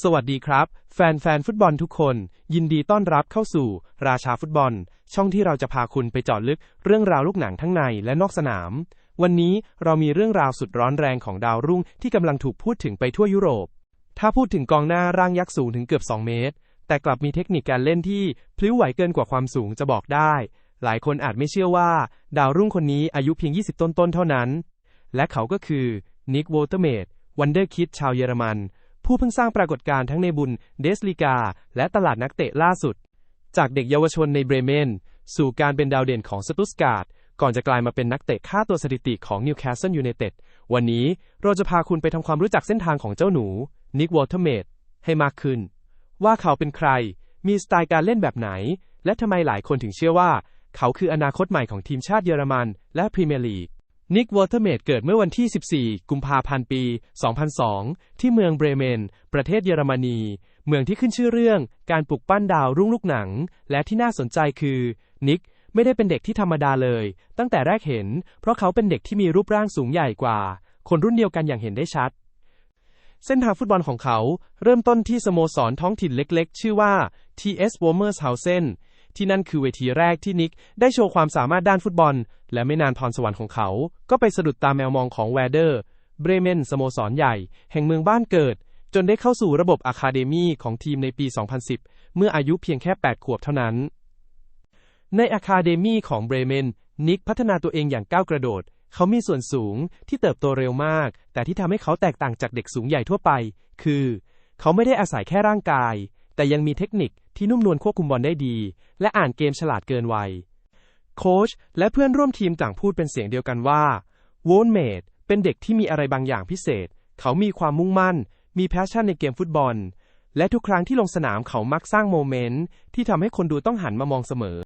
สวัสดีครับ แฟนแฟนฟุตบอลทุกคน ยินดีต้อนรับเข้าสู่ ราชาฟุตบอล ช่องที่เราจะพาคุณไปเจาะลึกเรื่องราวลูกหนังทั้งในและนอกสนาม วันนี้เรามีเรื่องราวสุดร้อนแรงของดาวรุ่งที่กำลังถูกพูดถึงไปทั่วยุโรป ถ้าพูดถึงกองหน้าร่างยักษ์สูงถึงเกือบ 2 เมตร แต่กลับมีเทคนิคการเล่นที่พลิ้วไหวเกินกว่าความสูงจะบอกได้ หลายคนอาจไม่เชื่อว่า ดาวรุ่งคนนี้อายุเพียง 20 ต้นๆเท่านั้น และเขาก็คือนิกโวเตอร์เมดวันเดอร์คิดชาวเยอรมัน ผู้เพิ่งสร้างปรากฏการณ์ทั้งในบุนเดสลิกา และตลาดนักเตะล่าสุด จากเด็กเยาวชนในเบรเมน สู่การเป็นดาวเด่นของสตุสการ์ดก่อนจะกลายมาเป็นนักเตะค่าตัวสถิติของนิวคาสเซิลยูไนเต็ดวันนี้เราจะพาคุณไปทำความรู้จักเส้นทางของเจ้าหนู นิกวอเตอร์เมดให้มากขึ้น ว่าเขาเป็นใคร มีสไตล์การเล่นแบบไหน และทำไมหลายคนถึงเชื่อว่า เขาคืออนาคตใหม่ของทีมชาติเยอรมัน และพรีเมียร์ลีก นิกวอเตอร์เมดเกิดเมื่อวันที่ 14 กุมภาพันธ์ ปี 2002 ที่เมืองเบรเมน ประเทศเยอรมนี เมืองที่ขึ้นชื่อเรื่อง การปลุกปั้นดาวรุ่งลูกหนัง และที่น่าสนใจคือ นิกไม่ได้เป็นเด็กที่ธรรมดาเลย ตั้งแต่แรกเห็น เพราะเขาเป็นเด็กที่มีรูปร่างสูงใหญ่กว่า คนรุ่นเดียวกันอย่างเห็นได้ชัด เส้นทางฟุตบอลของเขาเริ่มต้นที่สโมสรท้องถิ่นเล็ก ๆ ชื่อว่า TS w o r m e r s h a u s e n ที่นั่นคือเวทีแรกที่นิกได้โชว์ความสามารถด้านฟุตบอล และไม่นานพรสวรรค์ของเขา ก็ไปสะดุดตาแมวมองของแวเดอร์ เบรเมนสโมสรใหญ่ แห่งเมืองบ้านเกิด จนได้เข้าสู่ระบบอะคาเดมีของทีมในปี 2010 เมื่ออายุเพียงแค่ 8 ขวบเท่านั้น ในอะคาเดมีของเบรเมน นิกพัฒนาตัวเองอย่างก้าวกระโดด เขามีส่วนสูงที่เติบโตเร็วมาก แต่ที่ทำให้เขาแตกต่างจากเด็กสูงใหญ่ทั่วไป คือ เขาไม่ได้อาศัยแค่ร่างกาย แต่ยังมีเทคนิค ที่นุ่มนวลควบคุมบอลได้ดี และอ่านเกมฉลาดเกินวัย โค้ชและเพื่อนร่วมทีมต่างพูดเป็นเสียงเดียวกันว่าโวนเมดเป็นเด็กที่มีอะไรบางอย่างพิเศษ เขามีความมุ่งมั่น มีแพชชั่นในเกมฟุตบอล และทุกครั้งที่ลงสนามเขามักสร้างโมเมนต์ที่ทำให้คนดูต้องหันมามองเสมอ